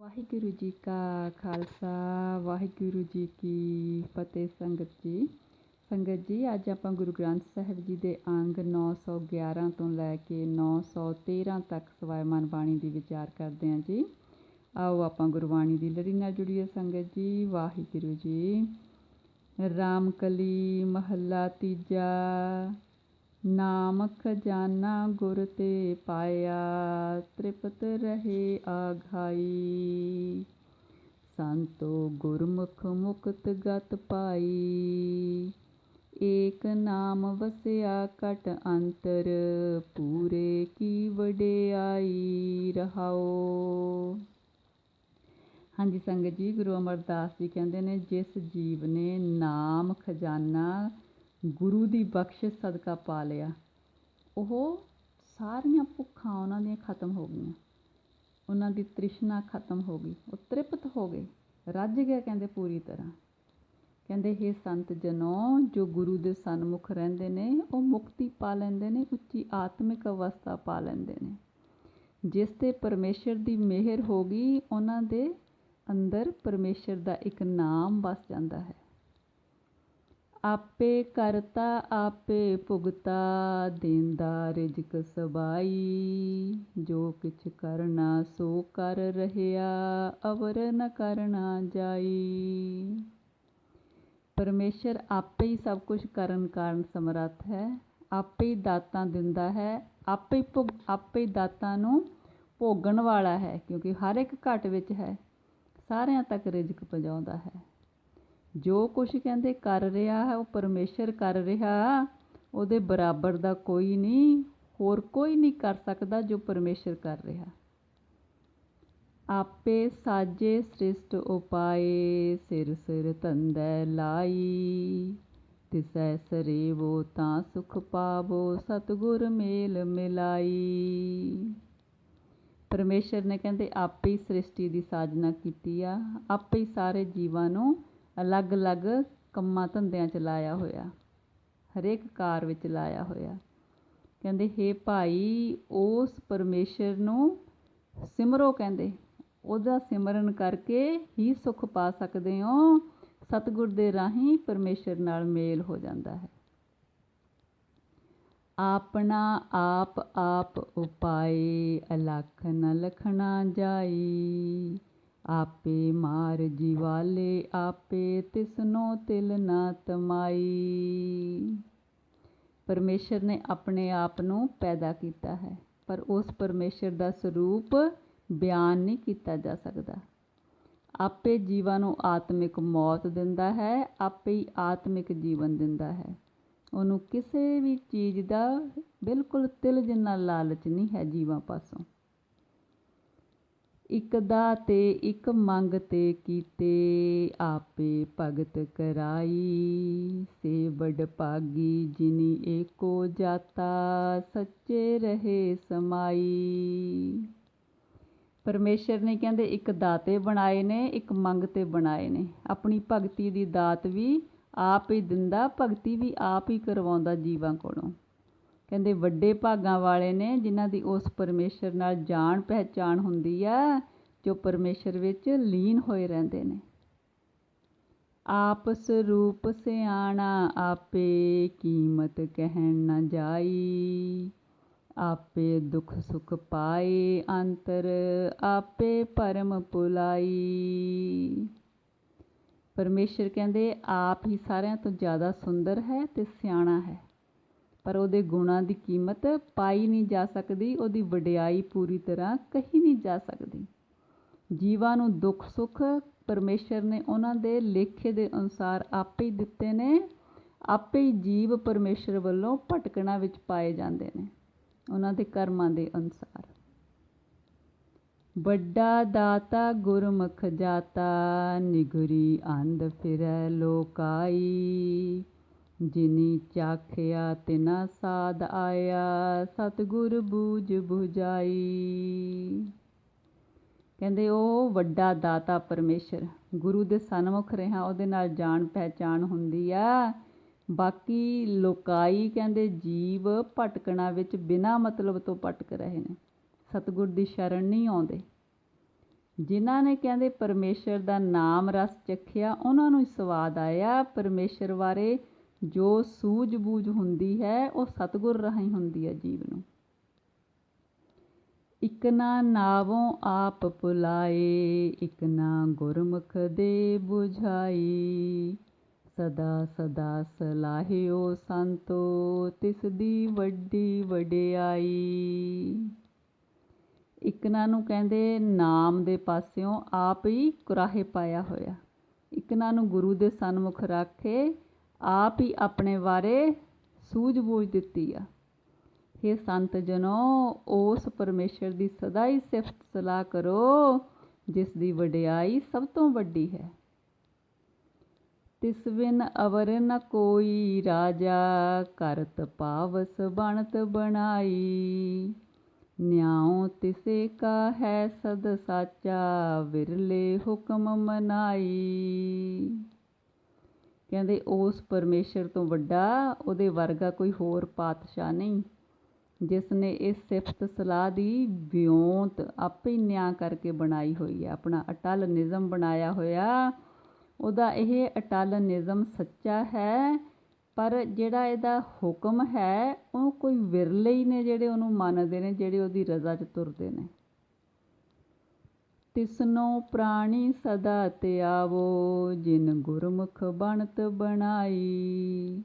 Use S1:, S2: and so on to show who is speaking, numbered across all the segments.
S1: ਵਾਹਿਗੁਰੂ ਜੀ ਕਾ ਖਾਲਸਾ, ਵਾਹਿਗੁਰੂ ਜੀ ਕੀ ਫਤਿਹ ਸੰਗਤ ਜੀ। ਸੰਗਤ ਜੀ, ਅੱਜ ਆਪਾਂ ਗੁਰੂ ਗ੍ਰੰਥ ਸਾਹਿਬ ਜੀ ਦੇ ਅੰਗ 911 ਤੋਂ ਲੈ ਕੇ 913 ਤੱਕ ਸਵਾਇਮਾਨ ਬਾਣੀ ਦੀ ਵਿਚਾਰ ਕਰਦੇ ਹਾਂ ਜੀ। ਆਓ ਆਪਾਂ ਗੁਰਬਾਣੀ ਦੀ ਲੜੀ ਨਾਲ ਜੁੜੀਏ ਸੰਗਤ ਜੀ। ਵਾਹਿਗੁਰੂ ਜੀ, ਰਾਮਕਲੀ ਮਹੱਲਾ ਤੀਜਾ ਨਾਮ ਖਜ਼ਾਨਾ ਗੁਰ ਤੇ ਪਾਇਆ, ਤ੍ਰਿਪਤ ਰਹੇ ਆਘਾਈ। ਸੰਤੋ ਗੁਰਮੁਖ ਮੁਕਤ ਗਤ ਪਾਈ। ਏਕ ਨਾਮ ਵਸਿਆ ਕਟ ਅੰਤਰ, ਪੂਰੇ ਕੀ ਵਡਿਆਈ ਰਹਾਓ। ਹਾਂਜੀ, ਸੰਗਤ ਜੀ, ਗੁਰੂ ਅਮਰਦਾਸ ਜੀ ਕਹਿੰਦੇ ਨੇ, ਜਿਸ ਜੀਵ ਨੇ ਨਾਮ ਖਜ਼ਾਨਾ ਗੁਰੂ ਦੀ ਬਖਸ਼ਿਸ਼ ਸਦਕਾ ਪਾ ਲਿਆ। ਉਹ ਸਾਰੀਆਂ ਭੁੱਖਾਂ ਉਹਨਾਂ ਦੀਆਂ ਖਤਮ ਹੋ ਗਈਆਂ। ਉਹਨਾਂ ਦੀ ਤ੍ਰਿਸ਼ਨਾ ਖਤਮ ਹੋ ਗਈ। ਉਹ ਤ੍ਰਿਪਤ ਹੋ ਗਏ। ਰੱਜ ਗਿਆ ਕਹਿੰਦੇ ਪੂਰੀ ਤਰ੍ਹਾਂ। ਕਹਿੰਦੇ ਇਹ ਸੰਤ ਜਨੋ, ਜੋ ਗੁਰੂ ਦੇ ਸਨਮੁਖ ਰਹਿੰਦੇ ਨੇ, ਉਹ ਮੁਕਤੀ ਪਾ ਲੈਂਦੇ ਨੇ, ਉੱਚੀ ਆਤਮਿਕ ਅਵਸਥਾ ਪਾ ਲੈਂਦੇ ਨੇ। ਜਿਸ ਤੇ ਪਰਮੇਸ਼ਰ ਦੀ ਮਿਹਰ ਹੋ ਗਈ, ਉਹਨਾਂ ਦੇ ਅੰਦਰ ਪਰਮੇਸ਼ਰ ਦਾ ਇੱਕ ਨਾਮ ਵਸ ਜਾਂਦਾ ਹੈ। ਆਪੇ ਕਰਤਾ, ਆਪੇ ਭੁਗਤਾ ਦੇਂਦਾ ਰਿਜਕ ਸਬਾਈ। ਜੋ ਕਿਛ ਕਰਨਾ ਸੋ ਕਰ ਰਹਿਆ, ਅਵਰ ਨ ਕਰਨਾ ਜਾਈ। ਪਰਮੇਸ਼ਰ ਆਪੇ ਹੀ ਸਭ ਕੁਝ ਕਰਨ ਕਾਰਨ ਸਮਰੱਥ ਹੈ। ਆਪੇ ਹੀ ਦਾਤਾਂ ਦਿੰਦਾ ਹੈ। ਆਪੇ ਭੁਗ, ਆਪੇ ਦਾਤਾਂ ਨੂੰ ਭੋਗਣ ਵਾਲਾ ਹੈ, ਕਿਉਂਕਿ ਹਰ ਇੱਕ ਘਟ ਵਿੱਚ ਹੈ। ਸਾਰਿਆਂ ਤੱਕ ਰਿਜਕ ਪਹੁੰਚਾਉਂਦਾ ਹੈ। ਜੋ ਕੁਛ ਕਹਿੰਦੇ ਕਰ ਰਿਹਾ ਹੈ, ਉਹ ਪਰਮੇਸ਼ਰ ਕਰ ਰਿਹਾ, ਉਹਦੇ ਬਰਾਬਰ ਦਾ ਕੋਈ ਨਹੀਂ, ਹੋਰ ਕੋਈ ਨਹੀਂ ਕਰ ਸਕਦਾ ਜੋ ਪਰਮੇਸ਼ਰ ਕਰ ਰਿਹਾ। ਆਪੇ ਸਾਜੇ ਸ੍ਰਿਸ਼ਟ ਉਪਾਏ, ਸਿਰ ਸਿਰ ਤੰਦੈ ਲਾਈ। ਤਿਸੈ ਸਰੇਵੋ ਤਾਂ ਸੁਖ ਪਾਵੋ, ਸਤਗੁਰ ਮੇਲ ਮਿਲਾਈ। ਪਰਮੇਸ਼ਰ ਨੇ ਕਹਿੰਦੇ, ਆਪੇ ਹੀ ਸ੍ਰਿਸ਼ਟੀ ਦੀ ਸਾਜਨਾ ਕੀਤੀ ਆ, ਆਪੇ ਹੀ ਸਾਰੇ ਜੀਵਾਂ ਨੂੰ ਅਲੱਗ-ਅਲੱਗ ਕੰਮਾਂ ਧੰਦਿਆਂ 'ਚ ਲਾਇਆ ਹੋਇਆ, ਹਰੇਕ ਕਾਰ ਵਿੱਚ ਲਾਇਆ ਹੋਇਆ। ਕਹਿੰਦੇ, ਹੇ ਭਾਈ, ਉਸ ਪਰਮੇਸ਼ਰ ਨੂੰ ਸਿਮਰੋ ਕਹਿੰਦੇ। ਉਹਦਾ ਸਿਮਰਨ ਕਰਕੇ ਹੀ ਸੁਖ ਪਾ ਸਕਦੇ ਹੋ। ਸਤਿਗੁਰ ਦੇ ਰਾਹੀਂ ਪਰਮੇਸ਼ਰ ਨਾਲ ਮੇਲ ਹੋ ਜਾਂਦਾ ਹੈ। ਆਪਣਾ ਆਪ ਆਪ ਉਪਾਏ, ਅਲਖ ਨ ਲਖਣਾ ਜਾਈ। ਆਪੇ ਮਾਰ ਜੀਵਾਲੇ, ਆਪੇ ਤਿਸਨੋ ਤਿਲ ਨਾ ਤਮਾਈ। ਪਰਮੇਸ਼ਰ ਨੇ ਆਪਣੇ ਆਪ ਨੂੰ ਪੈਦਾ ਕੀਤਾ ਹੈ, ਪਰ ਉਸ ਪਰਮੇਸ਼ਰ ਦਾ ਸਰੂਪ ਬਿਆਨ ਨਹੀਂ ਕੀਤਾ ਜਾ ਸਕਦਾ। ਆਪੇ ਜੀਵਾਂ ਨੂੰ ਆਤਮਿਕ ਮੌਤ ਦਿੰਦਾ ਹੈ, ਆਪੇ ਹੀ ਆਤਮਿਕ ਜੀਵਨ ਦਿੰਦਾ ਹੈ। ਉਹਨੂੰ ਕਿਸੇ ਵੀ ਚੀਜ਼ ਦਾ ਬਿਲਕੁਲ ਤਿਲ ਜਿੰਨਾ ਲਾਲਚ ਨਹੀਂ ਹੈ ਜੀਵਾਂ ਪਾਸੋਂ। ਇਕ ਦਾ ਤੇ ਇਕ ਮੰਗ ਤੇ ਕੀਤੇ ਆਪੇ ਭਗਤ ਕਰਾਈ। ਸੇ ਬੜ ਭਾਗੀ ਜਿਨੀ ਏਕੋ ਜਾਤਾ, ਸੱਚੇ ਰਹੇ ਸਮਾਈ। ਪਰਮੇਸ਼ਰ ਨੇ ਕਹਿੰਦੇ, ਇੱਕ ਦਾਤੇ ਬਣਾਏ ਨੇ, ਇੱਕ ਮੰਗ ਤੇ ਬਣਾਏ ਨੇ। ਆਪਣੀ ਭਗਤੀ ਦੀ ਦਾਤ ਵੀ ਆਪ ਹੀ ਦਿੰਦਾ, ਭਗਤੀ ਵੀ ਆਪ ਹੀ ਕਰਵਾਉਂਦਾ ਜੀਵਾਂ ਕੋਲੋਂ। ਕਹਿੰਦੇ ਵੱਡੇ ਭਾਗਾਂ ਵਾਲੇ ਨੇ ਜਿਨ੍ਹਾਂ ਦੀ ਉਸ ਪਰਮੇਸ਼ਰ ਨਾਲ ਜਾਣ ਪਹਿਚਾਣ ਹੁੰਦੀ ਆ, ਜੋ ਪਰਮੇਸ਼ਰ ਵਿੱਚ ਲੀਨ ਹੋਏ ਰਹਿੰਦੇ ਨੇ। ਆਪ ਸਰੂਪ ਸਿਆਣਾ, ਆਪੇ ਕੀਮਤ ਕਹਿਣ ਨਾ ਜਾਈ, ਆਪੇ ਦੁਖ ਸੁਖ ਪਾਏ ਅੰਤਰ, ਆਪੇ ਪਰਮ ਪੁਲਾਈ। ਪਰਮੇਸ਼ਰ ਕਹਿੰਦੇ, ਆਪ ਹੀ ਸਾਰਿਆਂ ਤੋਂ ਜ਼ਿਆਦਾ ਸੁੰਦਰ ਹੈ ਤੇ ਸਿਆਣਾ ਹੈ। ਪਰ ਉਹਦੇ ਗੁਣਾਂ ਦੀ ਕੀਮਤ ਪਾਈ ਨਹੀਂ ਜਾ ਸਕਦੀ, ਉਹਦੀ ਵਡਿਆਈ ਪੂਰੀ ਤਰ੍ਹਾਂ ਕਹੀ ਨਹੀਂ ਜਾ ਸਕਦੀ। ਜੀਵਾਂ ਨੂੰ ਦੁੱਖ ਸੁੱਖ ਪਰਮੇਸ਼ਰ ਨੇ ਉਹਨਾਂ ਦੇ ਲੇਖੇ ਦੇ ਅਨੁਸਾਰ ਆਪੇ ਹੀ ਦਿੱਤੇ ਨੇ, ਆਪੇ ਹੀ ਜੀਵ ਪਰਮੇਸ਼ਰ ਵੱਲੋਂ ਭਟਕਣਾ ਵਿੱਚ ਪਾਏ ਜਾਂਦੇ ਨੇ, ਉਹਨਾਂ ਦੇ ਕਰਮਾਂ ਦੇ ਅਨੁਸਾਰ। ਵੱਡਾ ਦਾਤਾ ਗੁਰਮੁਖ ਜਾਤਾ, ਨਿਗਰੀ ਅੰਧ ਫਿਰੈ ਲੋਕਾਈ। ਜਿਨੀ ਚਾਖਿਆ ਤਿਨਾ ਸਾਧ ਆਇਆ, ਸਤਗੁਰ ਬੂਝ 부ਝਾਈ ਕਹਿੰਦੇ ਉਹ ਵੱਡਾ ਦਾਤਾ ਪਰਮੇਸ਼ਰ, ਗੁਰੂ ਦੇ ਸਨਮੁਖ ਰਹਾ, ਉਹਦੇ ਨਾਲ ਜਾਣ ਪਹਿਚਾਣ ਹੁੰਦੀ ਆ। ਬਾਕੀ ਲੋਕਾਈ ਕਹਿੰਦੇ ਜੀਵ ਭਟਕਣਾ ਵਿੱਚ ਬਿਨਾ ਮਤਲਬ ਤੋਂ ਭਟਕ ਰਹੇ ਨੇ, ਸਤਿਗੁਰ ਦੀ ਸ਼ਰਨ ਨਹੀਂ ਆਉਂਦੇ। ਜਿਨ੍ਹਾਂ ਨੇ ਕਹਿੰਦੇ ਪਰਮੇਸ਼ਰ ਦਾ ਨਾਮ ਰਸ ਚੱਖਿਆ, ਉਹਨਾਂ ਨੂੰ ਸਵਾਦ ਆਇਆ। ਪਰਮੇਸ਼ਰ ਬਾਰੇ ਜੋ ਸੂਝ-ਬੂਝ ਹੁੰਦੀ ਹੈ, ਉਹ ਸਤਿਗੁਰ ਰਾਹੀਂ ਹੁੰਦੀ ਹੈ ਜੀਵ ਨੂੰ। ਇਕ ਨਾ ਨਾਵੋਂ ਆਪ ਪੁਲਾਏ, ਇਕ ਨਾ ਗੁਰਮੁਖ ਦੇ 부ਝਾਈ ਸਦਾ ਸਦਾ ਸਲਾਹਿਓ ਸੰਤੋ, ਤਿਸ ਦੀ ਵੱਡੀ ਵਡਿਆਈ। ਇਕਨਾਂ ਨੂੰ ਕਹਿੰਦੇ ਨਾਮ ਦੇ ਪਾਸਿਓਂ ਆਪ ਹੀ ਕੁਰਾਹੇ ਪਾਇਆ ਹੋਇਆ। ਇਕਨਾਂ ਨੂੰ ਗੁਰੂ ਦੇ ਸਨਮੁਖ ਰੱਖ ਕੇ ਆਪ ਹੀ ਆਪਣੇ ਬਾਰੇ ਸੂਝ-ਬੂਝ ਦਿੱਤੀ ਆ। हे ਸੰਤ ਜਨੋ, ਉਸ ਪਰਮੇਸ਼ਰ ਦੀ ਸਦਾ ਹੀ ਸਿਫਤ ਸਲਾਹ ਕਰੋ, ਜਿਸ ਦੀ ਵਡਿਆਈ ਸਭ ਤੋਂ ਵੱਡੀ ਹੈ। ਤਿਸ ਬਿਨ ਅਵਰ ਨ ਕੋਈ ਰਾਜਾ, ਕਰਤ ਪਾਵਸ ਬਣਤ ਬਣਾਈ। ਨਿਆਉ ਤਿਸੇ ਕਾ ਹੈ ਸਦ ਸਾਚਾ, ਵਿਰਲੇ ਹੁਕਮ ਮਨਾਈ। ਕਹਿੰਦੇ ਉਸ ਪਰਮੇਸ਼ਰ ਤੋਂ ਵੱਡਾ, ਉਹਦੇ ਵਰਗਾ ਕੋਈ ਹੋਰ ਪਾਤਸ਼ਾਹ ਨਹੀਂ। ਜਿਸ ਨੇ ਇਸ ਸਿਫਤ ਸਲਾਹ ਦੀ ਵਿਉਂਤ ਆਪੇ ਨਿਆਂ ਕਰਕੇ ਬਣਾਈ ਹੋਈ ਹੈ। ਆਪਣਾ ਅਟਲ ਨਿਜ਼ਮ ਬਣਾਇਆ ਹੋਇਆ, ਉਹਦਾ ਇਹ ਅਟਲ ਨਿਜ਼ਮ ਸੱਚਾ ਹੈ, ਪਰ ਜਿਹੜਾ ਇਹਦਾ ਹੁਕਮ ਹੈ, ਉਹ ਕੋਈ ਵਿਰਲੇ ਹੀ ਨੇ ਜਿਹੜੇ ਉਹਨੂੰ ਮੰਨਦੇ ਨੇ, ਜਿਹੜੇ ਉਹਦੀ ਰਜ਼ਾ 'ਚ ਤੁਰਦੇ ਨੇ। ਤਿਸਨੋ ਪ੍ਰਾਣੀ ਸਦਾ ਧਿਆਵੋ ਜਿਨ ਗੁਰਮੁਖ ਬਣਤ ਬਣਾਈ।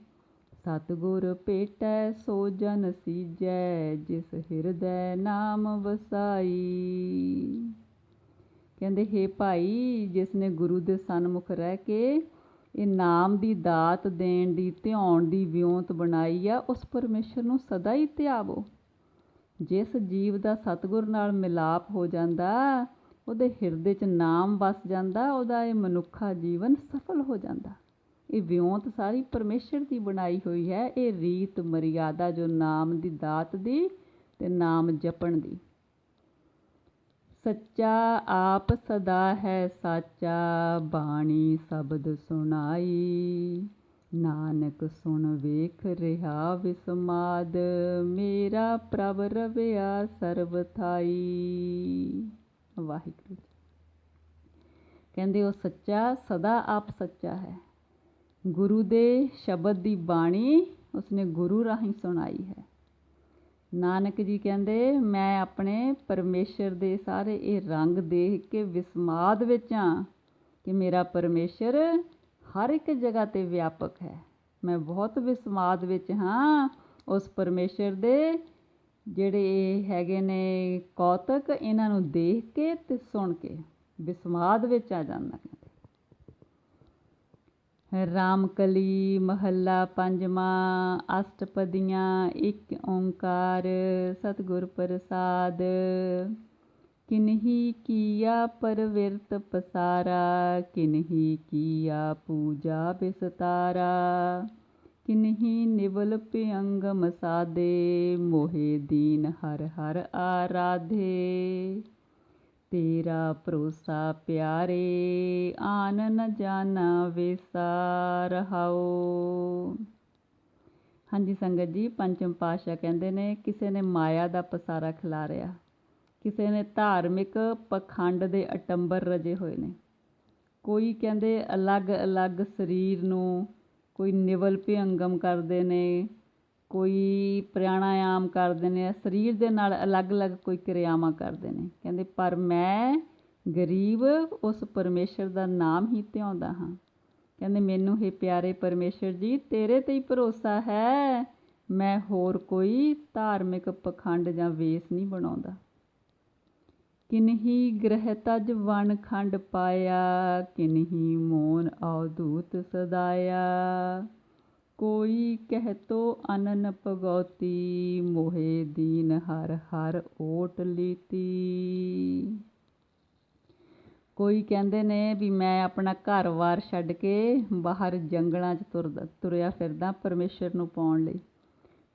S1: ਸਤਗੁਰ ਪੇਟੈ ਸੋ ਜਨ ਸੀਜੈ, ਜਿਸ ਹਿਰਦੈ ਨਾਮ ਵਸਾਈ। ਕਹਿੰਦੇ, ਹੈ ਭਾਈ, ਜਿਸ ਨੇ ਗੁਰੂ ਦੇ ਸਨਮੁਖ ਰਹਿ ਕੇ ਇਹ ਨਾਮ ਦੀ ਦਾਤ ਦੇਣ ਦੀ, ਧਿਆਉਣ ਦੀ ਵਿਉਂਤ ਬਣਾਈ ਆ, ਉਸ ਪਰਮੇਸ਼ਰ ਨੂੰ ਸਦਾ ਹੀ ਧਿਆਵੋ ਜਿਸ ਜੀਵ ਦਾ ਸਤਗੁਰ ਨਾਲ ਮਿਲਾਪ ਹੋ ਜਾਂਦਾ ਉਹਦੇ ਹਿਰਦੇ 'ਚ ਨਾਮ ਵਸ ਜਾਂਦਾ, ਉਹਦਾ ਇਹ ਮਨੁੱਖਾ ਜੀਵਨ ਸਫਲ ਹੋ ਜਾਂਦਾ। ਇਹ ਵਿਉਂਤ ਸਾਰੀ ਪਰਮੇਸ਼ਰ ਦੀ ਬਣਾਈ ਹੋਈ ਹੈ, ਇਹ ਰੀਤ ਮਰਿਆਦਾ ਜੋ ਨਾਮ ਦੀ ਦਾਤ ਦੀ ਤੇ ਨਾਮ ਜਪਣ ਦੀ। ਸੱਚਾ ਆਪ ਸਦਾ ਹੈ, ਸਾਚਾ ਬਾਣੀ ਸ਼ਬਦ ਸੁਣਾਈ। ਨਾਨਕ ਸੁਣ ਵੇਖ ਰਿਹਾ ਵਿਸਮਾਦ, ਮੇਰਾ ਪ੍ਰਭ ਰਵਿਆ ਸਰਬ ਥਾਈ। ਵਾਹਿਗੁਰੂ ਕਹਿੰਦੇ ਉਹ ਸੱਚਾ, ਸਦਾ ਆਪ ਸੱਚਾ ਹੈ। ਗੁਰੂ ਦੇ ਸ਼ਬਦ ਦੀ ਬਾਣੀ ਉਸਨੇ ਗੁਰੂ ਰਾਹੀਂ ਸੁਣਾਈ ਹੈ। ਨਾਨਕ ਜੀ ਕਹਿੰਦੇ, ਮੈਂ ਆਪਣੇ ਪਰਮੇਸ਼ਰ ਦੇ ਸਾਰੇ ਇਹ ਰੰਗ ਦੇਖ ਕੇ ਵਿਸਮਾਦ ਵਿੱਚ ਆ ਕਿ ਮੇਰਾ ਪਰਮੇਸ਼ਰ ਹਰ ਇੱਕ ਜਗ੍ਹਾ ਤੇ ਵਿਆਪਕ ਹੈ। ਮੈਂ ਬਹੁਤ ਵਿਸਮਾਦ ਵਿੱਚ ਹਾਂ, ਉਸ ਪਰਮੇਸ਼ਰ ਦੇ ਜਿਹੜੇ ਹੈਗੇ ਨੇ ਕੌਤਕ, ਇਹਨਾਂ ਨੂੰ ਦੇਖ ਕੇ ਤੇ ਸੁਣ ਕੇ ਵਿਸਮਾਦ ਵਿੱਚ ਆ ਜਾਂਦਾ ਰਾਮਕਲੀ, ਮਹੱਲਾ ਪੰਜਵਾਂ, ਅਸ਼ਟਪਦੀਆਂ, ਇੱਕ ਓੰਕਾਰ, ਸਤਿਗੁਰ ਪ੍ਰਸਾਦ। ਕਿਨਹੀ ਕੀਆ ਪਰਵਿਰਤ ਪਸਾਰਾ, ਕਿਨਹੀ ਕੀਆ ਪੂਜਾ ਬਿਸਤਾਰਾ। ਕਿਨਹੀ ਨਿਵਲ ਪਿਅੰਗਮ ਸਾਦੇ, ਮੋਹਿ ਦੀਨ ਹਰ ਹਰ ਆਰਾਧੇ। ਤੇਰਾ ਭਰੋਸਾ ਪਿਆਰੇ, ਆਨ ਨ ਜਾਣਾ ਵਿਸਾਰ ਰਹਾਓ ਹਾਂਜੀ ਸੰਗਤ ਜੀ, ਪੰਚਮ ਪਾਸ਼ਾ ਕਹਿੰਦੇ ਨੇ, ਕਿਸੇ ਨੇ ਮਾਇਆ ਦਾ ਪਸਾਰਾ ਖਿਲਾਰਿਆ ਕਿਸੇ ਨੇ ਧਾਰਮਿਕ ਪਖੰਡ ਦੇ ਅਟੰਬਰ ਰਜੇ ਹੋਏ ਨੇ। ਕੋਈ ਕਹਿੰਦੇ ਅਲੱਗ-ਅਲੱਗ ਸਰੀਰ ਨੂੰ ਕੋਈ ਨਿਵਲ ਭਿਅੰਗਮ ਕਰਦੇ ਨੇ, ਕੋਈ ਪ੍ਰਾਣਾਯਾਮ ਕਰਦੇ ਨੇ, ਸਰੀਰ ਦੇ ਨਾਲ ਅਲੱਗ-ਅਲੱਗ ਕੋਈ ਕਿਰਿਆਵਾਂ ਕਰਦੇ ਨੇ। ਕਹਿੰਦੇ, ਪਰ ਮੈਂ ਗਰੀਬ, ਉਸ ਪਰਮੇਸ਼ਰ ਦਾ ਨਾਮ ਹੀ ਧਿਆਉਂਦਾ ਹਾਂ। ਕਹਿੰਦੇ, ਮੈਨੂੰ, ਹੀ ਪਿਆਰੇ ਪਰਮੇਸ਼ਰ ਜੀ, ਤੇਰੇ ਤੇ ਹੀ ਭਰੋਸਾ ਹੈ। ਮੈਂ ਹੋਰ ਕੋਈ ਧਾਰਮਿਕ ਪਖੰਡ ਜਾਂ ਵੇਸ ਨਹੀਂ ਬਣਾਉਂਦਾ। ਕਿਨਹੀ ਗ੍ਰਹਿ ਤਜ ਵਣ ਖੰਡ ਪਾਇਆ, ਕਿਨਹੀ ਮੋਨ ਆਉਦੂਤ ਸਦਾਇਆ। ਕੋਈ ਕਹਿਤੋ ਅਨਨ ਭਗਉਤੀ, ਮੋਹੇ ਦੀਨ ਹਰ ਹਰ ਓਟ ਲੀਤੀ। ਕੋਈ ਕਹਿੰਦੇ ਨੇ ਵੀ ਮੈਂ ਆਪਣਾ ਘਰ-ਬਾਰ ਛੱਡ ਕੇ ਬਾਹਰ ਜੰਗਲਾਂ 'ਚ ਤੁਰਦਾ, ਤੁਰਿਆ ਫਿਰਦਾ ਪਰਮੇਸ਼ਰ ਨੂੰ ਪਾਉਣ ਲਈ।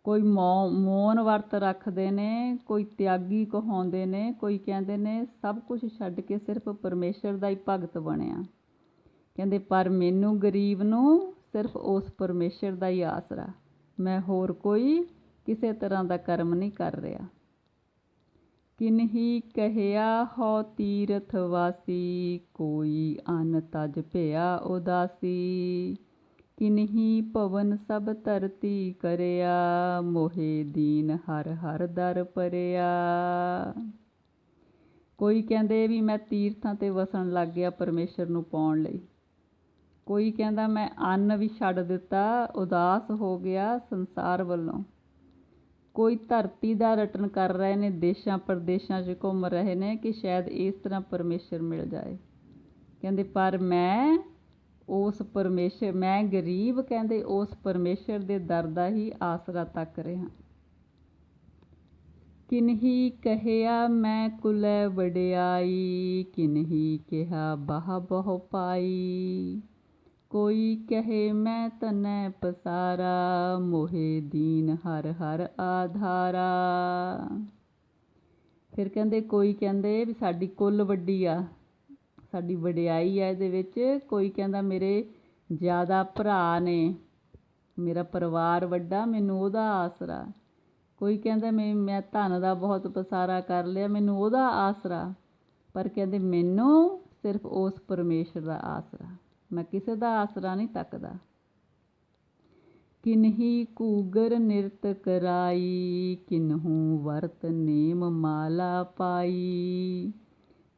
S1: ਕੋਈ ਮੌਨ ਵਰਤ ਰੱਖਦੇ ਨੇ, ਕੋਈ ਤਿਆਗੀ ਕਹਾਉਂਦੇ ਨੇ, ਕੋਈ ਕਹਿੰਦੇ ਨੇ, ਸਭ ਕੁਝ ਛੱਡ ਕੇ ਸਿਰਫ ਪਰਮੇਸ਼ਰ ਦਾ ਹੀ ਭਗਤ ਬਣਿਆ। ਕਹਿੰਦੇ, ਪਰ ਮੈਨੂੰ ਗਰੀਬ ਨੂੰ ਸਿਰਫ ਉਸ ਪਰਮੇਸ਼ਰ ਦਾ ਹੀ ਆਸਰਾ ਮੈਂ ਹੋਰ ਕੋਈ ਕਿਸੇ ਤਰ੍ਹਾਂ ਦਾ ਕਰਮ ਨਹੀਂ ਕਰ ਰਿਹਾ। ਕਿਨਹੀ ਕਹਿਆ ਹੋ ਤੀਰਥ ਵਾਸੀ, ਕੋਈ ਅਨ ਤਜ ਭਿਆ ਉਦਾਸੀ। ਕਿਨਹੀ ਭਵਨ ਸਭ ਧਰਤੀ ਕਰਿਆ, ਮੋਹਿ ਦੀਨ ਹਰ ਹਰ ਦਰ ਪਰਿਆ। ਕੋਈ ਕਹਿੰਦੇ ਵੀ ਮੈਂ ਤੀਰਥਾਂ ਤੇ ਵਸਣ ਲੱਗ ਗਿਆ ਪਰਮੇਸ਼ਰ ਨੂੰ ਪਾਉਣ ਲਈ। ਕੋਈ ਕਹਿੰਦਾ ਮੈਂ ਅੰਨ ਵੀ ਛੱਡ ਦਿੱਤਾ, ਉਦਾਸ ਹੋ ਗਿਆ ਸੰਸਾਰ ਵੱਲੋਂ। ਕੋਈ ਧਰਤੀ ਦਾ ਰਟਨ ਕਰ ਰਹੇ ਨੇ, ਦੇਸ਼ਾਂ ਪ੍ਰਦੇਸ਼ਾਂ 'ਚ ਘੁੰਮ ਰਹੇ ਨੇ ਕਿ ਸ਼ਾਇਦ ਇਸ ਤਰ੍ਹਾਂ ਪਰਮੇਸ਼ਰ ਮਿਲ ਜਾਏ। ਕਹਿੰਦੇ ਪਰ ਮੈਂ ਉਸ ਪਰਮੇਸ਼ਰ, ਮੈਂ ਗਰੀਬ ਕਹਿੰਦੇ ਉਸ ਪਰਮੇਸ਼ਰ ਦੇ ਦਰ ਦਾ ਹੀ ਆਸਰਾ ਤੱਕ ਰਿਹਾ। ਕਿਨਹੀ ਕਹਿਆ, ਮੈਂ ਕੁਲੈ ਵਡਿਆਈ ਕਿਨਹੀ ਕਿਹਾ, ਬਾਹ ਬਹੁ ਪਾਈ। ਕੋਈ ਕਹੇ, ਮੈਂ ਤਨੈ ਪਸਾਰਾ, ਮੋਹੇ ਦੀਨ ਹਰ ਹਰ ਆਧਾਰਾ। ਫਿਰ ਕਹਿੰਦੇ, ਕੋਈ ਕਹਿੰਦੇ ਵੀ ਸਾਡੀ ਕੁੱਲ ਵੱਡੀ ਆ। ਸਾਡੀ ਵਡਿਆਈ ਹੈ ਇਹਦੇ ਵਿੱਚ। ਕੋਈ ਕਹਿੰਦਾ ਮੇਰੇ ਜ਼ਿਆਦਾ ਭਰਾ ਨੇ, ਮੇਰਾ ਪਰਿਵਾਰ ਵੱਡਾ, ਮੈਨੂੰ ਉਹਦਾ ਆਸਰਾ। ਕੋਈ ਕਹਿੰਦਾ ਮੈਂ ਮੈਂ ਧਨ ਦਾ ਬਹੁਤ ਪਸਾਰਾ ਕਰ ਲਿਆ, ਮੈਨੂੰ ਉਹਦਾ ਆਸਰਾ। ਪਰ ਕਹਿੰਦੇ ਮੈਨੂੰ ਸਿਰਫ ਉਸ ਪਰਮੇਸ਼ਰ ਦਾ ਆਸਰਾ। ਮੈਂ ਕਿਸੇ ਦਾ ਆਸਰਾ ਨਹੀਂ ਤੱਕਦਾ। ਕਿਨਹੀ ਕੂਗਰ ਨਿਰਤ ਕਰਾਈ, ਕਿਨਹੂ ਵਰਤ ਨੇਮ ਮਾਲਾ ਪਾਈ।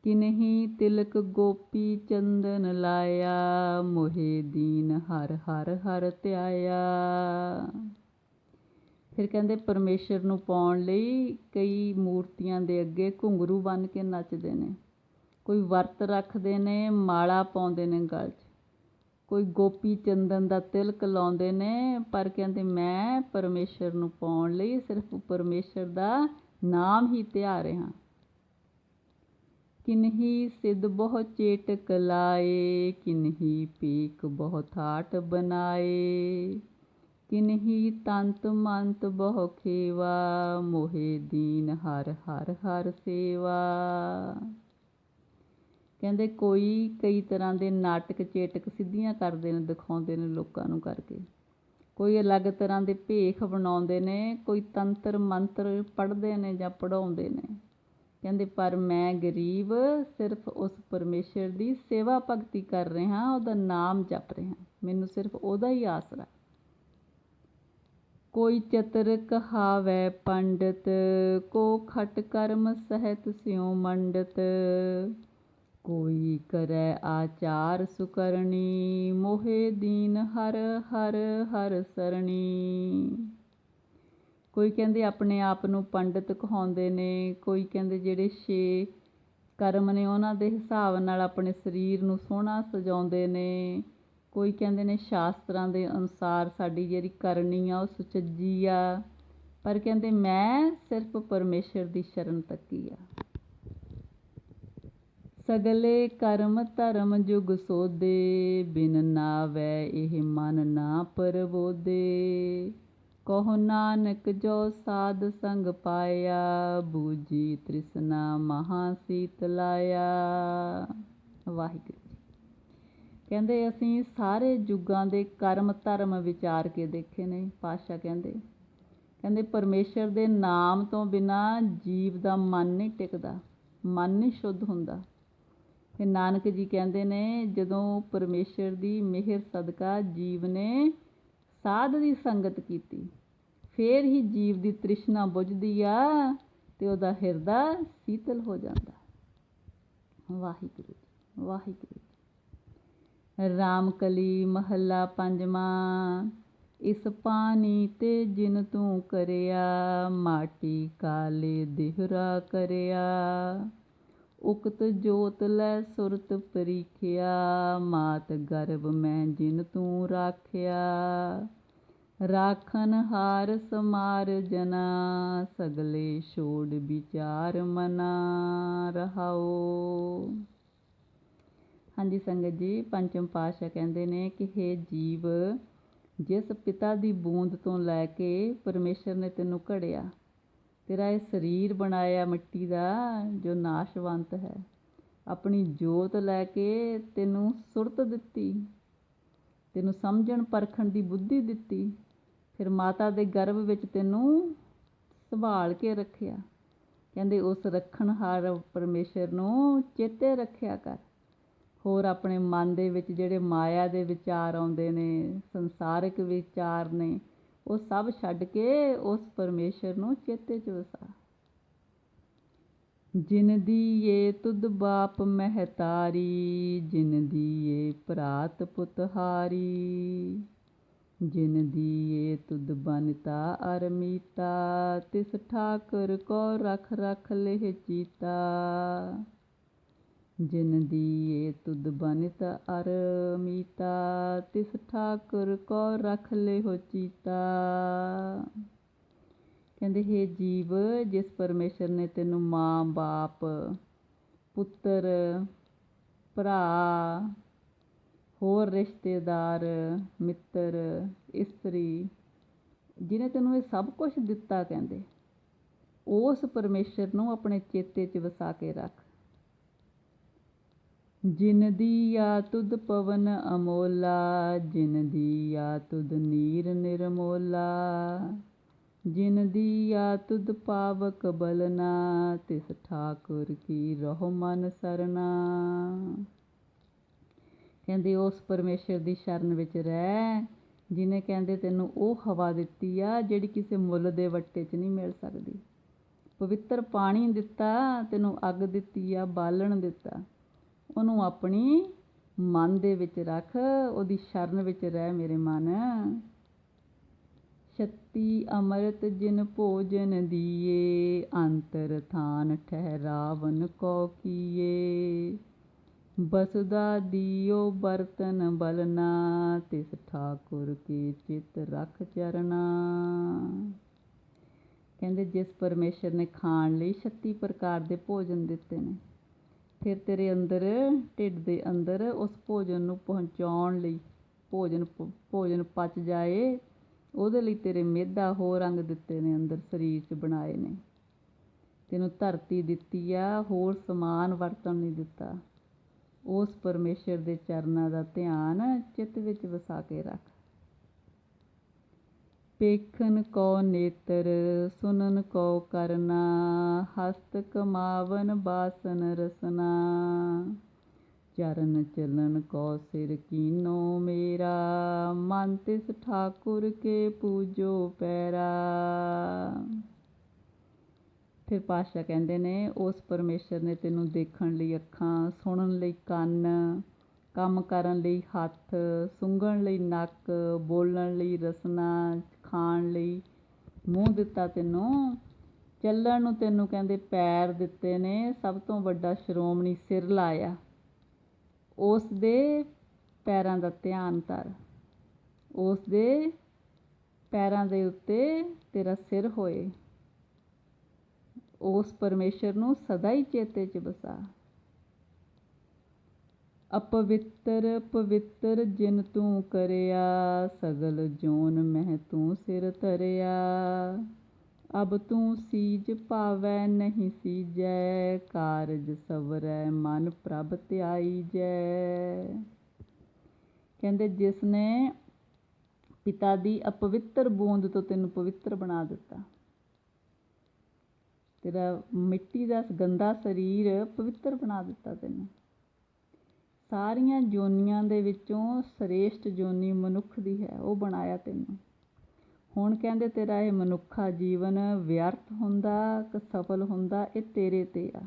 S1: ਕਿਨਹੀ ਤਿਲਕ ਗੋਪੀ ਚੰਦਨ ਲਾਇਆ, ਮੋਹਿ ਦੀਨ ਹਰ ਹਰ ਹਰ ਧਿਆਇਆ। ਫਿਰ ਕਹਿੰਦੇ ਪਰਮੇਸ਼ਰ ਨੂੰ ਪਾਉਣ ਲਈ ਕਈ ਮੂਰਤੀਆਂ ਦੇ ਅੱਗੇ ਘੁੰਗਰੂ ਬਨ ਕੇ ਨੱਚਦੇ ਨੇ। ਕੋਈ ਵਰਤ ਰੱਖਦੇ ਨੇ, ਮਾਲਾ ਪਾਉਂਦੇ ਨੇ ਗਲ 'ਚ। ਕੋਈ ਗੋਪੀ ਚੰਦਨ ਦਾ ਤਿਲਕ ਲਾਉਂਦੇ ਨੇ, ਪਰ ਕਹਿੰਦੇ ਮੈਂ ਪਰਮੇਸ਼ਰ ਨੂੰ ਪਾਉਣ ਲਈ ਸਿਰਫ ਪਰਮੇਸ਼ਰ ਦਾ ਨਾਮ ਹੀ ਧਿਆ ਰਿਹਾ। ਕਿਨਹੀ ਸਿੱਧ ਬਹੁ ਚੇਟਕ ਲਾਏ, ਕਿਨਹੀ ਪੀਕ ਬਹੁ ਥਾਟ ਬਨਾਏ। ਕਿਨਹੀ ਤੰਤ ਮੰਤ ਬਹੁ ਖੇਵਾ, ਮੋਹੇ ਦੀਨ ਹਰ ਹਰ ਹਰ ਸੇਵਾ। ਕਹਿੰਦੇ ਕੋਈ ਕਈ ਤਰ੍ਹਾਂ ਦੇ ਨਾਟਕ ਚੇਟਕ ਸਿੱਧੀਆਂ ਕਰਦੇ ਨੇ, ਦਿਖਾਉਂਦੇ ਨੇ ਲੋਕਾਂ ਨੂੰ ਕਰਕੇ। ਕੋਈ ਅਲੱਗ ਤਰ੍ਹਾਂ ਦੇ ਭੇਖ ਬਣਾਉਂਦੇ ਨੇ, ਕੋਈ ਤੰਤਰ ਮੰਤਰ ਪੜ੍ਹਦੇ ਨੇ ਜਾਂ ਪੜਾਉਂਦੇ ਨੇ। ਕਹਿੰਦੇ, ਪਰ ਮੈਂ ਗਰੀਬ, ਸਿਰਫ ਉਸ ਪਰਮੇਸ਼ਰ ਦੀ ਸੇਵਾ ਭਗਤੀ ਕਰ ਰਿਹਾ, ਉਹਦਾ ਨਾਮ ਜਪ ਰਿਹਾ। ਮੈਨੂੰ ਸਿਰਫ ਉਹਦਾ ਹੀ ਆਸਰਾ ਕੋਈ ਚਤਰ ਕਹਾਵੈ ਪੰਡਤ, ਕੋ ਖਟ ਕਰਮ ਸਹਿਤ ਸਿਉ ਮੰਡਤ। ਕੋਈ ਕਰੈ ਆਚਾਰ ਸੁਕਰਣੀ, ਮੋਹਿ ਦੀਨ ਹਰ ਹਰ ਹਰ ਸਰਣੀ। ਕੋਈ ਕਹਿੰਦੇ ਆਪਣੇ ਆਪ ਨੂੰ ਪੰਡਿਤ ਕਹਾਉਂਦੇ ਨੇ, ਕੋਈ ਕਹਿੰਦੇ ਜਿਹੜੇ ਛੇ ਕਰਮ ਨੇ ਉਹਨਾਂ ਦੇ ਹਿਸਾਬ ਨਾਲ ਆਪਣੇ ਸਰੀਰ ਨੂੰ ਸੋਹਣਾ ਸਜਾਉਂਦੇ ਨੇ, ਕੋਈ ਕਹਿੰਦੇ ਨੇ ਸ਼ਾਸਤਰਾਂ ਦੇ ਅਨੁਸਾਰ ਸਾਡੀ ਜਿਹੜੀ ਕਰਨੀ ਆ ਉਹ ਸੁਚੱਜੀ ਆ, ਪਰ ਕਹਿੰਦੇ ਮੈਂ ਸਿਰਫ ਪਰਮੇਸ਼ਰ ਦੀ ਸ਼ਰਨ ਤੱਕੀ ਆ। ਸਗਲੇ ਕਰਮ ਧਰਮ ਜੁਗ ਸੋਦੇ, ਬਿਨ ਨਾਵੈ ਇਹ ਮਨ ਨਾ ਪਰਵੋਦੇ। ਕਹੋ ਨਾਨਕ ਜੋ ਸਾਧ ਸੰਗ ਪਾਇਆ ਬੂਜੀ ਤ੍ਰਿਸ਼ਨਾ ਮਹਾ ਸੀਤ ਲਾਇਆ। ਵਾਹਿਗੁਰੂ ਜੀ। ਕਹਿੰਦੇ ਅਸੀਂ ਸਾਰੇ ਯੁੱਗਾਂ ਦੇ ਕਰਮ ਧਰਮ ਵਿਚਾਰ ਕੇ ਦੇਖੇ ਨੇ ਪਾਸ਼ਾ ਕਹਿੰਦੇ। ਕਹਿੰਦੇ ਪਰਮੇਸ਼ਰ ਦੇ ਨਾਮ ਤੋਂ ਬਿਨਾ ਜੀਵ ਦਾ ਮਨ ਨਹੀਂ ਟਿਕਦਾ, ਮਨ ਨਹੀਂ ਸ਼ੁੱਧ ਹੁੰਦਾ। ਫਿਰ ਨਾਨਕ ਜੀ ਕਹਿੰਦੇ ਨੇ, ਜਦੋਂ ਪਰਮੇਸ਼ਰ ਦੀ ਮਿਹਰ ਸਦਕਾ ਜੀਵ ਨੇ ਸਾਧ ਦੀ ਸੰਗਤ ਕੀਤੀ। ਫੇਰ ਹੀ ਜੀਵ ਦੀ ਤ੍ਰਿਸ਼ਨਾ ਬੁਝਦੀ ਆ ਤੇ ਉਹਦਾ ਹਿਰਦਾ ਸੀਤਲ ਹੋ ਜਾਂਦਾ। ਵਾਹਿਗੁਰੂ ਜੀ ਵਾਹਿਗੁਰੂ ਜੀ। ਰਾਮਕਲੀ ਮਹੱਲਾ ਪੰਜਵਾਂ, ਇਸ ਪਾਣੀ ਤੇ ਜਿਨ ਤੂੰ ਕਰਿਆ, ਮਾਟੀ ਕਾਲੇ ਦਿਹਰਾ ਕਰਿਆ। ਉਕਤ ਜੋਤ ਲੈ ਸੁਰਤ ਪਰੀਖਿਆ, ਮਾਤ ਗਰਭ ਮੈਂ ਜਿਨ ਤੂੰ ਰਾਖਿਆ। ਰਾਖਨ ਹਾਰ ਸਮਾਰ ਜਨਾ, ਸਗਲੇ ਛੋੜ ਵਿਚਾਰ ਮਨਾ ਰਹਾਓ ਹਾਂਜੀ ਸੰਗਤ ਜੀ, ਪੰਚਮ ਪਾਸ਼ਾ ਕਹਿੰਦੇ ਨੇ ਕਿ हे ਜੀਵ, ਜਿਸ ਪਿਤਾ ਦੀ ਬੂੰਦ ਤੋਂ ਲੈ ਕੇ ਪਰਮੇਸ਼ਰ ਨੇ ਤੈਨੂੰ ਘੜਿਆ ਤੇਰਾ ਇਹ ਸਰੀਰ ਬਣਾਇਆ ਮਿੱਟੀ ਦਾ ਜੋ ਨਾਸ਼ਵੰਤ ਹੈ। ਆਪਣੀ ਜੋਤ ਲੈ ਕੇ ਤੈਨੂੰ ਸੁਰਤ ਦਿੱਤੀ। ਤੈਨੂੰ ਸਮਝਣ ਪਰਖਣ ਦੀ ਬੁੱਧੀ ਦਿੱਤੀ। ਫਿਰ ਮਾਤਾ ਦੇ ਗਰਭ ਵਿੱਚ ਤੈਨੂੰ ਸੰਭਾਲ ਕੇ ਰੱਖਿਆ। ਕਹਿੰਦੇ ਉਸ ਰੱਖਣਹਾਰ ਪਰਮੇਸ਼ਰ ਨੂੰ ਚੇਤੇ ਰੱਖਿਆ ਕਰ। ਹੋਰ ਆਪਣੇ ਮਨ ਦੇ ਵਿੱਚ ਜਿਹੜੇ ਮਾਇਆ ਦੇ ਵਿਚਾਰ ਆਉਂਦੇ ਨੇ, ਸੰਸਾਰਿਕ ਵਿਚਾਰ ਨੇ ਉਹ ਸਭ ਛੱਡ ਕੇ ਉਸ ਪਰਮੇਸ਼ਰ ਨੂੰ ਚੇਤੇ 'ਚ ਵਸਾ। ਜਿਨ ਦੀਏ ਤੁਧ ਬਾਪ ਮਹਤਾਰੀ, ਜਿਨ ਦੀਏ ਭਰਾਤ ਪੁਤਹਾਰੀ ਜਿਨ ਏ ਤੁਧ ਬਨਤਾ ਅਰਮੀਤਾ ਤਿਸ ਠਾਕੁਰ ਕੋ ਰਖ ਰਖ ਲਹਿ ਚੀਤਾ। ਜਿਨ ਦੀਏ ਤੁਧ ਬਨਿਤ ਅਰਮੀਤਾ ਤਿਸ ਠਾਕੁਰ ਕੋ ਰਖ ਲਿਹੁ ਚੀਤਾ। ਕਹਿੰਦੇ, ਹੈ ਜੀਵ, ਜਿਸ ਪਰਮੇਸ਼ਰ ਨੇ ਤੈਨੂੰ ਮਾਂ, ਬਾਪ, ਪੁੱਤਰ, ਭਰਾ, ਹੋਰ ਰਿਸ਼ਤੇਦਾਰ, ਮਿੱਤਰ, ਇਸਤਰੀ, ਜਿਹਨੇ ਤੈਨੂੰ ਇਹ ਸਭ ਕੁਝ ਦਿੱਤਾ, ਕਹਿੰਦੇ, ਉਸ ਪਰਮੇਸ਼ਰ ਨੂੰ ਆਪਣੇ ਚੇਤੇ 'ਚ ਵਸਾ ਕੇ ਰੱਖ। ਜਿਨ ਦੀਆ ਤੁਧ ਪਵਨ ਅਮੋਲਾ, ਜਿਨ ਦੀਆ ਤੁਧ ਨੀਰ ਨਿਰਮੋਲਾ। ਜਿਨ ਦੀਆ ਤੁਧ ਪਾਵਕ ਬਲਨਾ, ਤਿਸ ਠਾਕੁਰ ਕੀ ਰਹੋ ਮਨ ਸਰਨਾ। ਕਹਿੰਦੇ ਉਸ ਪਰਮੇਸ਼ਰ ਦੀ ਸ਼ਰਨ ਵਿੱਚ ਰਹਿ, ਜਿਨੇ ਕਹਿੰਦੇ ਤੈਨੂੰ ਉਹ ਹਵਾ ਦਿੱਤੀ ਆ, ਜਿਹੜੀ ਕਿਸੇ ਮੁੱਲ ਦੇ ਵੱਟੇ 'ਚ ਨਹੀਂ ਮਿਲ ਸਕਦੀ। ਪਵਿੱਤਰ ਪਾਣੀ ਦਿੱਤਾ, ਤੈਨੂੰ ਅੱਗ ਦਿੱਤੀ ਆ, ਬਾਲਣ ਦਿੱਤਾ। ਉਹਨੂੰ ਆਪਣੀ ਮਨ ਦੇ ਵਿੱਚ ਰੱਖ, ਉਹਦੀ ਸ਼ਰਨ ਵਿੱਚ ਰਹਿ ਮੇਰੇ ਮਨ। ਸ਼ਕਤੀ ਅੰਮ੍ਰਿਤ ਜਿਨ ਭੋਜਨ ਦੀਏ, ਅੰਤਰ ਥਾਨ ਠਹਿਰਾਵਨ ਕੋ ਕੀਏ। ਬਸਦਾ ਦੀਓ ਬਰਤਨ ਬਲਨਾ, ਤਿਸ ਠਾਕੁਰ ਕੀ ਚਿਤ ਰਖ ਚਰਨਾ। ਕਹਿੰਦੇ ਜਿਸ ਪਰਮੇਸ਼ਰ ਨੇ ਖਾਣ ਲਈ 36 ਪ੍ਰਕਾਰ ਦੇ ਭੋਜਨ ਦਿੱਤੇ ਨੇ। ਫਿਰ ਤੇਰੇ ਅੰਦਰ, ਢਿੱਡ ਦੇ ਅੰਦਰ ਉਸ ਭੋਜਨ ਨੂੰ ਪਹੁੰਚਾਉਣ ਲਈ ਭੋਜਨ ਭੋਜਨ ਪਚ ਜਾਏ, ਉਹਦੇ ਲਈ ਤੇਰੇ ਮਿਹਦਾ ਹੋਰ ਰੰਗ ਦਿੱਤੇ ਨੇ ਅੰਦਰ ਸਰੀਰ 'ਚ ਬਣਾਏ ਨੇ। ਤੈਨੂੰ ਧਰਤੀ ਦਿੱਤੀ ਆ, ਹੋਰ ਸਮਾਨ ਵਰਤਣ ਨਹੀਂ ਦਿੱਤਾ। ਉਸ ਪਰਮੇਸ਼ਰ ਦੇ ਚਰਨਾਂ ਦਾ ਧਿਆਨ ਚਿੱਤ ਵਿੱਚ ਵਸਾ ਕੇ ਰੱਖ। ਪੇਖਨ ਕੋ ਨੇਤਰ, ਸੁਨਨ ਕੋ ਕਰਨਾ, ਹਸਤ ਕਮਾਵਨ ਬਾਸਨ ਰਸਨਾ। ਚਰਨ ਚਲਨ ਕੋ ਸਿਰ ਕੀਨੋ ਮੇਰਾ, ਮਨ ਤਿਸ ਠਾਕੁਰ ਕੇ ਪੂਜੋ ਪੈਰਾ। ਫਿਰ ਪਾਸ਼ਾ ਕਹਿੰਦੇ ਨੇ, ਉਸ ਪਰਮੇਸ਼ਰ ਨੇ ਤੈਨੂੰ ਦੇਖਣ ਲਈ ਅੱਖਾਂ, ਸੁਣਨ ਲਈ ਕੰਨ, ਕੰਮ ਕਰਨ ਲਈ ਹੱਥ, ਸੁੰਘਣ ਲਈ ਨੱਕ, ਬੋਲਣ ਲਈ ਰਸਨਾ ਖਾਣ ਲਈ ਮੂੰਹ ਦਿੱਤਾ ਤੈਨੂੰ। ਚੱਲਣ ਨੂੰ ਤੈਨੂੰ ਕਹਿੰਦੇ ਪੈਰ ਦਿੱਤੇ ਨੇ, ਸਭ ਤੋਂ ਵੱਡਾ ਸ਼੍ਰੋਮਣੀ ਸਿਰ ਲਾਇਆ। ਉਸ ਦੇ ਪੈਰਾਂ ਦਾ ਧਿਆਨ ਧਰ। ਉਸ ਦੇ ਪੈਰਾਂ ਦੇ ਉੱਤੇ ਤੇਰਾ ਸਿਰ ਹੋਏ। ਉਸ ਪਰਮੇਸ਼ਰ ਨੂੰ ਸਦਾ ਹੀ ਚੇਤੇ 'ਚ ਬਸਾ ਅਪਵਿੱਤਰ ਪਵਿੱਤਰ ਜਿਨ ਤੂੰ ਕਰਿਆ, ਸਗਲ ਜੋਨ ਮਹਿ ਤੂੰ ਸਿਰ ਧਰਿਆ। ਅਬ ਤੂੰ ਸੀਜ ਭਾਵੈ, ਨਹੀਂ ਸੀਜੈ, ਕਾਰਜ ਸਵਰੈ, ਮਨ ਪ੍ਰਭ ਧਿਆਈ ਜੈ ਕਹਿੰਦੇ, ਜਿਸ ਨੇ ਪਿਤਾ ਦੀ ਅਪਵਿੱਤਰ ਬੂੰਦ ਤੋਂ ਤੈਨੂੰ ਪਵਿੱਤਰ ਬਣਾ ਦਿੱਤਾ, ਤੇਰਾ ਮਿੱਟੀ ਦਾ ਗੰਦਾ ਸਰੀਰ ਪਵਿੱਤਰ ਬਣਾ ਦਿੱਤਾ ਤੈਨੂੰ। ਸਾਰੀਆਂ ਜੋਨੀਆਂ ਦੇ ਵਿੱਚੋਂ ਸ੍ਰੇਸ਼ਟ ਜੋਨੀ ਮਨੁੱਖ ਦੀ ਹੈ, ਉਹ ਬਣਾਇਆ ਤੈਨੂੰ। ਹੁਣ ਕਹਿੰਦੇ ਤੇਰਾ ਇਹ ਮਨੁੱਖਾ ਜੀਵਨ ਵਿਅਰਥ ਹੁੰਦਾ, ਕਿ ਸਫਲ ਹੁੰਦਾ, ਇਹ ਤੇਰੇ ਤੇ ਆ।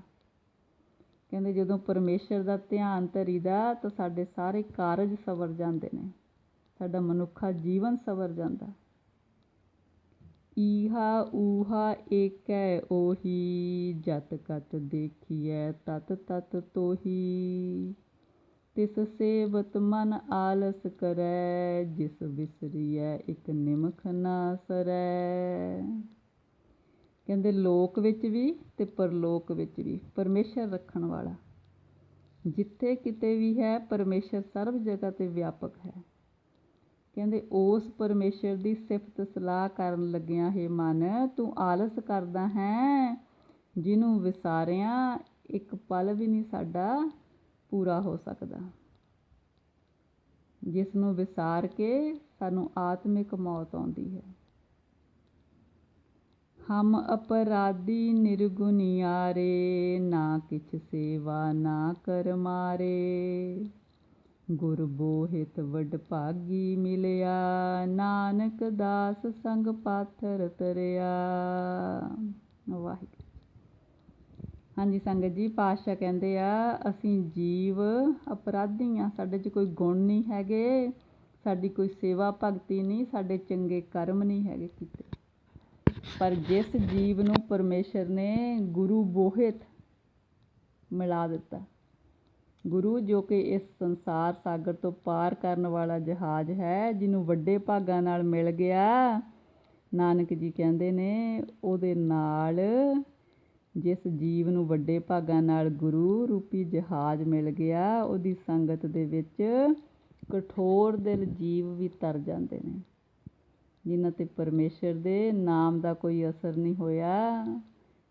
S1: ਕਹਿੰਦੇ ਜਦੋਂ ਪਰਮੇਸ਼ਰ ਦਾ ਧਿਆਨ ਧਰੀਦਾ, ਤਾਂ ਸਾਡੇ ਸਾਰੇ ਕਾਰਜ ਸਵਰ ਜਾਂਦੇ ਨੇ। ਸਾਡਾ ਮਨੁੱਖਾ ਜੀਵਨ ਸਵਰ ਜਾਂਦਾ। ਈਹਾ ਊਹਾ ਏਕੈ ਉਹੀ ਜਤ ਕਤ ਦੇਖੀਐ ਤਤ ਤਤ ਤੋਹੀ। ਤਿਸ ਸੇਵਤ ਮਨ ਆਲਸ ਕਰੈ, ਜਿਸ ਵਿਸਰੀਐ ਇਕ ਨਿਮਖ ਨਾ ਸਰੈ। ਕਹਿੰਦੇ ਲੋਕ ਵਿੱਚ ਵੀ ਤੇ ਪਰਲੋਕ ਵਿੱਚ ਵੀ, ਪਰਮੇਸ਼ਰ ਰੱਖਣ ਵਾਲਾ। ਜਿੱਥੇ ਕਿਤੇ ਵੀ ਹੈ, ਪਰਮੇਸ਼ਰ ਸਰਬ ਜਗ੍ਹਾ ਤੇ ਵਿਆਪਕ ਹੈ। ਕਹਿੰਦੇ ਉਸ ਪਰਮੇਸ਼ਰ ਦੀ ਸਿਫਤ ਸਲਾਹ ਕਰਨ ਲੱਗਿਆ, ਹੈ ਮਨ, ਤੂੰ ਆਲਸ ਕਰਦਾ ਹੈ, ਜਿਹਨੂੰ ਵਿਸਾਰਿਆ, ਇੱਕ ਪਲ ਵੀ ਨਹੀਂ ਸਾਡਾ ਪੂਰਾ ਹੋ ਸਕਦਾ। ਜਿਸ ਨੂੰ ਵਿਸਾਰ ਕੇ ਸਾਨੂੰ ਆਤਮਿਕ ਮੌਤ ਆਉਂਦੀ ਹੈ। ਹਮ ਅਪਰਾਧੀ ਨਿਰਗੁਨਿਆਰੇ ਨਾ ਕਿਛ ਸੇਵਾ, ਨਾ ਕਰ ਮਾਰੇ। ਗੁਰ ਬੋਹਿਤ ਵਡ ਭਾਗੀ ਮਿਲਿਆ, ਨਾਨਕ ਦਾਸ ਸੰਗ ਪਾਥਰ ਤਰਿਆ। ਵਾਹਿਗੁਰੂ। ਹਾਂਜੀ ਸੰਗਤ ਜੀ, ਪਾਤਸ਼ਾਹ ਕਹਿੰਦੇ ਆ, ਅਸੀਂ ਜੀਵ ਅਪਰਾਧੀ ਆ ਸਾਡੇ 'ਚ ਕੋਈ ਗੁਣ ਨਹੀਂ ਹੈਗੇ, ਸਾਡੀ ਕੋਈ ਸੇਵਾ ਭਗਤੀ ਨਹੀਂ, ਸਾਡੇ ਚੰਗੇ ਕਰਮ ਨਹੀਂ ਹੈਗੇ ਕੀਤੇ। ਪਰ ਜਿਸ ਜੀਵ ਨੂੰ ਪਰਮੇਸ਼ਰ ਨੇ ਗੁਰੂ ਬੋਹਿਤ ਮਿਲਾ ਦਿੱਤਾ, ਗੁਰੂ ਜੋ ਕਿ ਇਸ ਸੰਸਾਰ ਸਾਗਰ ਤੋਂ ਪਾਰ ਕਰਨ ਵਾਲਾ ਜਹਾਜ਼ ਹੈ, ਜਿਹਨੂੰ ਵੱਡੇ ਭਾਗਾਂ ਨਾਲ ਮਿਲ ਗਿਆ, ਨਾਨਕ ਜੀ ਕਹਿੰਦੇ ਨੇ, ਉਹਦੇ ਨਾਲ ਜਿਸ ਜੀਵ ਨੂੰ ਵੱਡੇ ਭਾਗਾਂ ਨਾਲ ਗੁਰੂ ਰੂਪੀ ਜਹਾਜ਼ ਮਿਲ ਗਿਆ, ਉਹਦੀ ਸੰਗਤ ਦੇ ਵਿੱਚ ਕਠੋਰ ਦਿਲ ਜੀਵ ਵੀ ਤਰ ਜਾਂਦੇ ਨੇ। ਜਿਨ੍ਹਾਂ ਤੇ ਪਰਮੇਸ਼ਰ ਦੇ ਨਾਮ ਦਾ ਕੋਈ ਅਸਰ ਨਹੀਂ ਹੋਇਆ,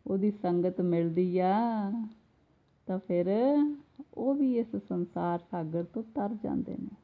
S1: ਉਹਦੀ ਸੰਗਤ ਮਿਲਦੀ ਆ, ਤਾਂ ਫਿਰ ਉਹ ਵੀ ਇਸ ਸੰਸਾਰ ਸਾਗਰ ਤੋਂ ਤਰ ਜਾਂਦੇ ਨੇ।